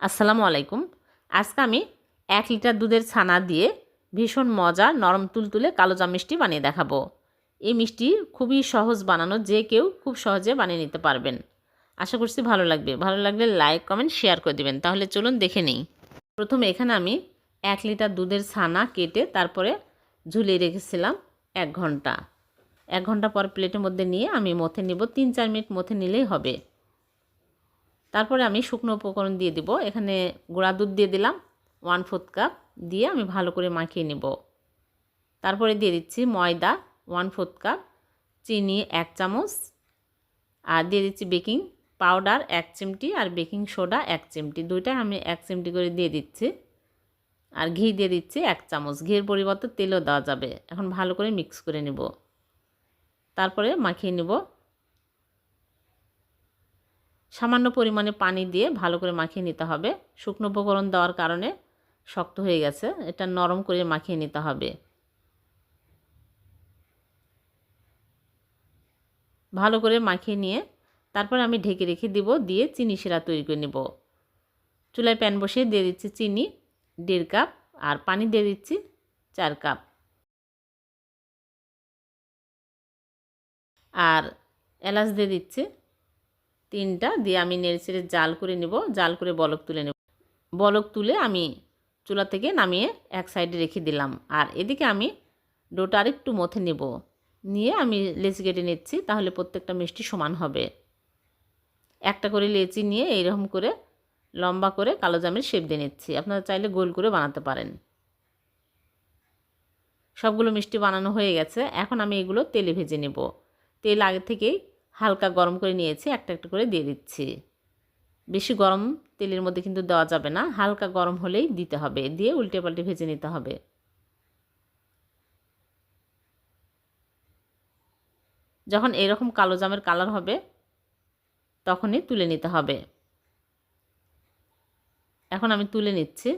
আসসালামু আলাইকুম। আজকে আমি এক লিটার দুধের ছানা দিয়ে ভীষণ মজা নরম তুলতুলে কালো জাম মিষ্টি বানিয়ে দেখাবো। এই মিষ্টি খুবই সহজ বানানো, যে কেউ খুব সহজে বানিয়ে নিতে পারবেন। আশা করছি ভালো লাগবে। ভালো লাগলে লাইক, কমেন্ট, শেয়ার করে দেবেন। তাহলে চলুন দেখে নিই। প্রথমে এখানে আমি এক লিটার দুধের ছানা কেটে তারপরে ঝুলিয়ে রেখেছিলাম এক ঘণ্টা। এক ঘণ্টা পর প্লেটের মধ্যে নিয়ে আমি মথে নিব। তিন চার মিনিট মথে নিলেই হবে। তারপরে আমি শুকনো উপকরণ দিয়ে দিব। এখানে গুঁড়া দুধ দিয়ে দিলাম ওয়ান ফোর্থ কাপ দিয়ে আমি ভালো করে মাখিয়ে নেব। তারপরে দিয়ে দিচ্ছি ময়দা ওয়ান ফোর্থ কাপ চিনি এক চামচ, আর দিয়ে দিচ্ছি বেকিং পাউডার এক চিমটি আর বেকিং সোডা এক চিমটি। দুইটাই আমি এক চিমটি করে দিয়ে দিচ্ছি। আর ঘি দিয়ে দিচ্ছি এক চামচ। ঘির পরিবর্তে তেলও দেওয়া যাবে। এখন ভালো করে মিক্স করে নেব। তারপরে মাখিয়ে নেব। সামান্য পরিমাণে পানি দিয়ে ভালো করে মাখিয়ে নিতে হবে। শুকনো উপকরণ দেওয়ার কারণে শক্ত হয়ে গেছে। এটা নরম করে মাখিয়ে নিতে হবে। ভালো করে মাখিয়ে নিয়ে তারপর আমি ঢেকে রেখে দিব, দিয়ে চিনি শিরা তৈরি করে নেব। চুলায় প্যান বসিয়ে দিয়ে দিচ্ছি চিনি, দেড় কাপ, আর পানি দিয়ে দিচ্ছি চার কাপ। আর এলাচ দিয়ে দিচ্ছি তিনটা দিয়ে আমি নেড়ে জাল করে নেব, জাল করে বলক তুলে নেব। বলক তুলে আমি চুলা থেকে নামিয়ে এক সাইডে রেখে দিলাম। আর এদিকে আমি ডোটা আরেকটু মথে নেব। নিয়ে আমি লেচি কেটে নিচ্ছি, তাহলে প্রত্যেকটা মিষ্টি সমান হবে। একটা করে লেচি নিয়ে এইরকম করে লম্বা করে কালো জামের শেপ দিয়ে নিচ্ছি। আপনারা চাইলে গোল করে বানাতে পারেন। সবগুলো মিষ্টি বানানো হয়ে গেছে। এখন আমি এগুলো তেলে ভেজে নেব। তেল আগে থেকেই হালকা গরম করে নিয়েছি, একটা একটা করে দিয়ে দিচ্ছি। বেশি গরম তেলের মধ্যে কিন্তু দেওয়া যাবে না, হালকা গরম হলেই দিতে হবে, দিয়ে উল্টে পাল্টে ভেজে নিতে হবে। যখন এরকম কালো জামের কালার হবে, তখনই তুলে নিতে হবে। এখন আমি তুলে নিচ্ছি।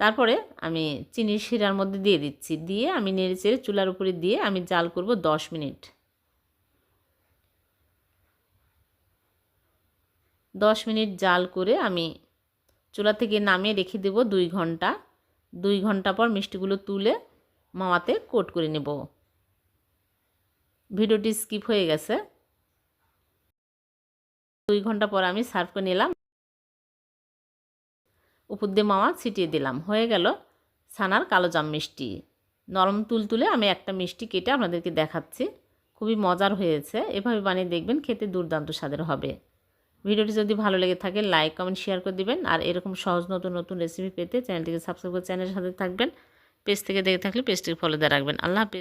তারপরে আমি চিনির শিরার মধ্যে দিয়ে দিচ্ছি। দিয়ে আমি নেড়ে চেড়ে চুলার উপরে দিয়ে আমি জাল করব দশ মিনিট। দশ মিনিট জাল করে আমি চুলা থেকে নামিয়ে রেখে দেব দুই ঘণ্টা। দুই ঘণ্টা পর মিষ্টিগুলো তুলে মাওয়াতে কোট করে নেব। ভিডিওটি স্কিপ হয়ে গেছে। দুই ঘণ্টা পর আমি সার্ভ করে নিলাম। উপর দিয়ে মাওয়া ছিটিয়ে দিলাম। হয়ে গেল ছানার কালো জাম মিষ্টি। নরম তুলতুলে আমি একটা মিষ্টি কেটে আপনাদেরকে দেখাচ্ছি। খুবই মজার হয়েছে। এভাবে বানিয়ে দেখবেন খেতে দুর্দান্ত স্বাদের হবে। ভিডিওটি যদি ভালো লেগে থাকে, লাইক, কমেন্ট শেয়ার করে দিবেন। আর এরকম সহজ নতুন নতুন রেসিপি পেতে চ্যানেলটিকে সাবস্ক্রাইব করে চ্যানেলের সাথে থাকবেন। পেজ থেকে দেখে থাকলে পেজটিকে ফলো দিয়ে রাখবেন। আল্লাহ হাফিজ।